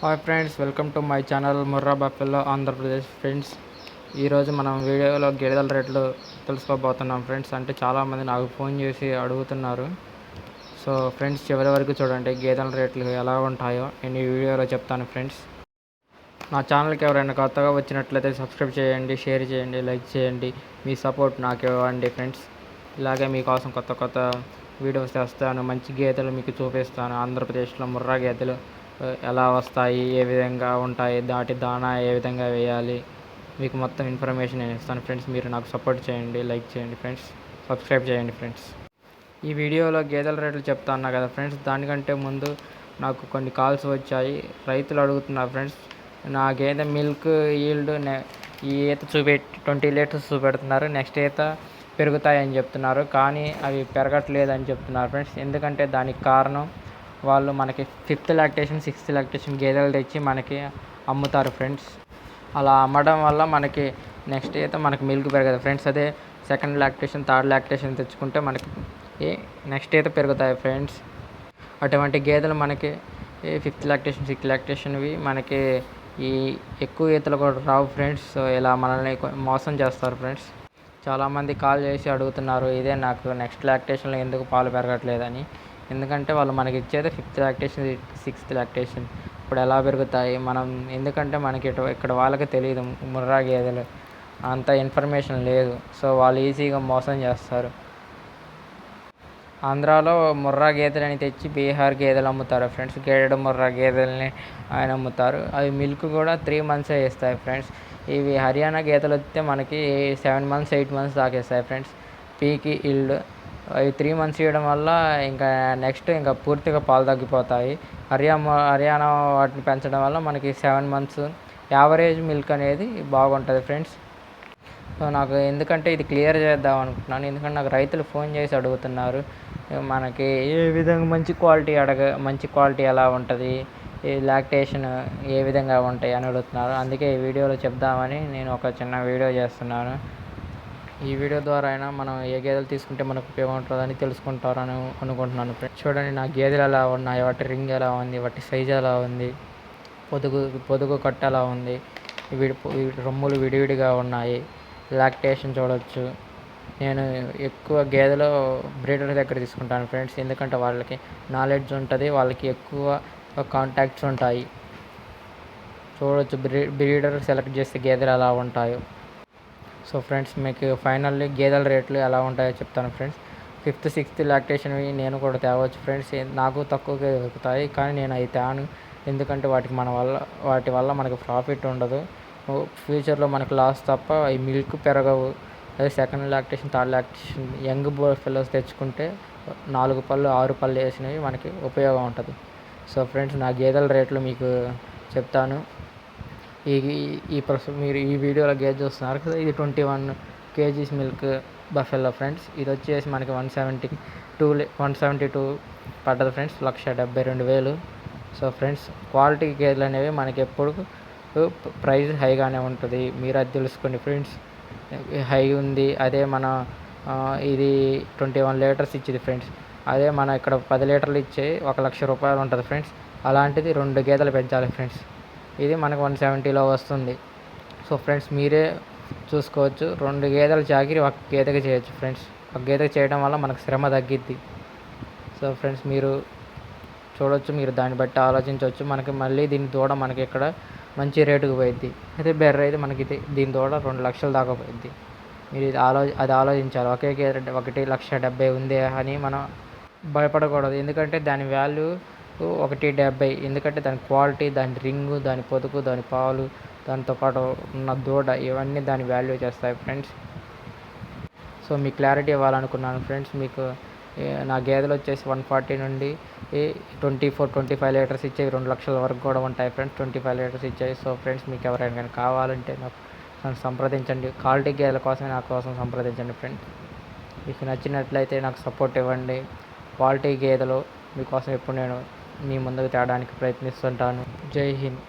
Hi friends welcome to my channel Murrah buffalo Andhra Pradesh friends ఈరోజు మనం వీడియోలో గేదెల రేట్లు తెలుసుకోబోతున్నాం ఫ్రెండ్స్ అంటే చాలామంది నాకు ఫోన్ చేసి అడుగుతున్నారు. సో ఫ్రెండ్స్ చివరి వరకు చూడండి గేదెల రేట్లు ఎలా ఉంటాయో. నేను ఈ వీడియోలో చెప్తాను ఫ్రెండ్స్ నా ఛానల్కి ఎవరైనా కొత్తగా వచ్చినట్లయితే సబ్స్క్రైబ్ చేయండి షేర్ చేయండి లైక్ చేయండి. మీ సపోర్ట్ నాకు ఇవ్వండి ఫ్రెండ్స్ ఇలాగే మీకోసం కొత్త కొత్త వీడియోస్ తెస్తాను మంచి గేదెలు మీకు చూపిస్తాను. ఆంధ్రప్రదేశ్లో ముర్రా గేదెలు. ఎలా వస్తాయి ఏ విధంగా ఉంటాయి దాటి దానా ఏ విధంగా వేయాలి మీకు మొత్తం ఇన్ఫర్మేషన్ నేను ఇస్తాను ఫ్రెండ్స్. మీరు నాకు సపోర్ట్ చేయండి లైక్ చేయండి ఫ్రెండ్స్. సబ్స్క్రైబ్ చేయండి ఫ్రెండ్స్. ఈ వీడియోలో గేదెల రేట్లు చెప్తా ఉన్నా కదా ఫ్రెండ్స్ దానికంటే ముందు నాకు కొన్ని కాల్స్ వచ్చాయి. రైతులు అడుగుతున్నారు ఫ్రెండ్స్ నా గేదె మిల్క్ ఈల్డ్ ఈ ఈత చూపెట్టి ట్వంటీ లీటర్స్ చూపెడుతున్నారు. నెక్స్ట్ ఈత పెరుగుతాయని చెప్తున్నారు కానీ అవి పెరగట్లేదని చెప్తున్నారు ఫ్రెండ్స్. ఎందుకంటే దానికి కారణం వాళ్ళు మనకి ఫిఫ్త్ లాక్టేషన్ సిక్స్త్ లాక్టేషన్ గేదెలు తెచ్చి మనకి అమ్ముతారు ఫ్రెండ్స్ అలా అమ్మడం వల్ల మనకి నెక్స్ట్ అయితే మనకి మిల్క్ పెరగదు. ఫ్రెండ్స్ అదే సెకండ్ లాక్టేషన్ థర్డ్ లాక్టేషన్ తెచ్చుకుంటే మనకి ఏ నెక్స్ట్ అయితే పెరుగుతాయి ఫ్రెండ్స్ అటువంటి గేదెలు మనకి ఫిఫ్త్ లాక్టేషన్ సిక్స్త్ లాక్టేషన్వి మనకి ఈ ఎక్కువ ఈతలు కూడా రావు ఫ్రెండ్స్ సో ఇలా మనల్ని మోసం చేస్తారు ఫ్రెండ్స్ చాలామంది కాల్ చేసి అడుగుతున్నారు ఇదే నాకు నెక్స్ట్ లాక్టేషన్లో ఎందుకు పాలు పెరగట్లేదని? ఎందుకంటే వాళ్ళు మనకి ఇచ్చేది ఫిఫ్త్ లాక్టేషన్ సిక్స్త్ లాక్టేషన్ ఇప్పుడు ఎలా పెరుగుతాయి? మనం ఎందుకంటే మనకి ఇటు ఇక్కడ వాళ్ళకి తెలియదు ముర్రా గేదెలు. అంత ఇన్ఫర్మేషన్ లేదు. సో వాళ్ళు ఈజీగా మోసం చేస్తారు. ఆంధ్రాలో ముర్రా గేదెలని తెచ్చి బీహార్ గేదెలు అమ్ముతారు ఫ్రెండ్స్. గేడెడ్ ముర్రా గేదెలని ఆయన అమ్ముతారు. అవి మిల్క్ కూడా త్రీ మంత్సే ఇస్తాయి ఫ్రెండ్స్. ఇవి హర్యానా గేదెలు వస్తే మనకి సెవెన్ మంత్స్ ఎయిట్ మంత్స్ దాకా ఇస్తాయి ఫ్రెండ్స్. పీకి ఇల్డ్ ఈ త్రీ మంత్స్ ఇవ్వడం వల్ల ఇంకా నెక్స్ట్ ఇంకా పూర్తిగా పాలు తగ్గిపోతాయి. హర్యానా హర్యానా వాటిని పెంచడం వల్ల మనకి సెవెన్ మంత్స్ యావరేజ్ మిల్క్ అనేది బాగుంటుంది ఫ్రెండ్స్ సో నాకు ఎందుకంటే ఇది క్లియర్ చేద్దాం అనుకుంటున్నాను. ఎందుకంటే నాకు రైతులు ఫోన్ చేసి అడుగుతున్నారు. మనకి ఏ విధంగా మంచి క్వాలిటీ అడగ మంచి క్వాలిటీ ఎలా ఉంటుంది ఈ లాక్టేషన్ ఏ విధంగా ఉంటాయి అని అడుగుతున్నారు. అందుకే ఈ వీడియోలో చెప్దామని నేను ఒక చిన్న వీడియో చేస్తున్నాను. ఈ వీడియో ద్వారా అయినా మనం ఏ గేదెలు తీసుకుంటే మనకు ఉపయోగం ఉంటుందని తెలుసుకుంటారని అనుకుంటున్నాను ఫ్రెండ్స్ చూడండి నా గేదెలు ఎలా ఉన్నాయి వాటి రింగ్ ఎలా ఉంది వాటి సైజ్ ఎలా ఉంది పొదుగు పొదుగు కట్ట ఎలా ఉంది వీడి రొమ్ములు విడివిడిగా ఉన్నాయి లాక్టేషన్ చూడవచ్చు నేను ఎక్కువ గేదెలు బ్రీడర్ దగ్గర తీసుకుంటాను ఫ్రెండ్స్ ఎందుకంటే వాళ్ళకి నాలెడ్జ్ ఉంటుంది వాళ్ళకి ఎక్కువ కాంటాక్ట్స్ ఉంటాయి. చూడవచ్చు బ్రీ బ్రీడర్ సెలెక్ట్ చేసే గేదెలు ఎలా ఉంటాయో. సో ఫ్రెండ్స్ మీకు ఫైనల్లీ గేదెల రేట్లు ఎలా ఉంటాయో చెప్తాను ఫ్రెండ్స్ ఫిఫ్త్ సిక్స్త్ లాక్టేషన్వి నేను కూడా తేవచ్చు ఫ్రెండ్స్ నాకు తక్కువగా దొరుకుతాయి కానీ నేను అవి తేను. ఎందుకంటే వాటికి మన వల్ల వాటి వల్ల మనకు ప్రాఫిట్ ఉండదు. ఫ్యూచర్లో మనకు లాస్ తప్ప ఈ మిల్క్ పెరగవు. అదే second lactation third lactation young బో ఫిల్లర్స్ తెచ్చుకుంటే నాలుగు పళ్ళు ఆరు పళ్ళు వేసినవి మనకి ఉపయోగం ఉంటుంది. సో ఫ్రెండ్స్ నా గేదెల రేట్లు మీకు చెప్తాను. ఈ ఈ ప్రస్తుతం మీరు ఈ వీడియోలో గేజ్ చూస్తున్నారు కదా ఇది twenty one kgs milk buffalo friends. ఇది వచ్చేసి మనకి one seventy two one seventy two పడ్డది ఫ్రెండ్స్ లక్ష డెబ్బై రెండు వేలు. సో ఫ్రెండ్స్ క్వాలిటీ గేదెలు అనేవి మనకి ఎప్పుడు ప్రైస్ హైగానే ఉంటుంది. మీరు అది తెలుసుకోండి ఫ్రెండ్స్. హై ఉంది అదే మన ఇది ట్వంటీ వన్ లీటర్స్ ఇచ్చింది ఫ్రెండ్స్. అదే మన ఇక్కడ పది లీటర్లు ఇచ్చే ఒక లక్ష రూపాయలు ఉంటుంది ఫ్రెండ్స్. అలాంటిది రెండు గేదెలు పెంచాలి ఫ్రెండ్స్. ఇది మనకు వన్ సెవెంటీలో వస్తుంది. సో ఫ్రెండ్స్ మీరే చూసుకోవచ్చు. రెండు గేదెల చాకిరి ఒక గేదెకి చేయొచ్చు ఫ్రెండ్స్ ఒక గేదెకి చేయడం వల్ల మనకు శ్రమ తగ్గిద్ది. సో ఫ్రెండ్స్ మీరు చూడొచ్చు మీరు దాన్ని బట్టి ఆలోచించవచ్చు మనకి మళ్ళీ దీని దూడ మనకి ఇక్కడ మంచి రేటుకు పోయిద్ది. అయితే బెర్ర అయితే మనకి ఇది దీని దూడ రెండు లక్షల దాకా పోయిద్ది. మీరు ఇది ఆలో అది ఆలోచించాలి. ఒకే గేదె ఒకటి లక్ష డెబ్బై ఉంది అని మనం భయపడకూడదు. ఎందుకంటే దాని వాల్యూ ఒకటి డెబ్బై ఎందుకంటే దాని క్వాలిటీ దాని రింగు దాని పొదుగు దాని పాలు దానితో పాటు ఉన్న దూడ ఇవన్నీ దాని వాల్యూ చేస్తాయి ఫ్రెండ్స్. సో మీ క్లారిటీ ఇవ్వాలనుకున్నాను ఫ్రెండ్స్. మీకు నా గేదెలు వచ్చేసి వన్ ఫార్టీ నుండి twenty four twenty five litres ఇచ్చేవి రెండు లక్షల వరకు కూడా ఉంటాయి ఫ్రెండ్స్ ట్వంటీ ఫైవ్ లీటర్స్ ఇచ్చేవి. సో ఫ్రెండ్స్ మీకు ఎవరైనా కానీ కావాలంటే నాకు నన్ను సంప్రదించండి. క్వాలిటీ గేదెల కోసమే నా కోసం సంప్రదించండి ఫ్రెండ్స్. మీకు నచ్చినట్లయితే నాకు సపోర్ట్ ఇవ్వండి. క్వాలిటీ గేదెలు మీకోసం ఎప్పుడు నేను మీ ముందుకు తేడానికి ప్రయత్నిస్తుంటాను. జై హింద్.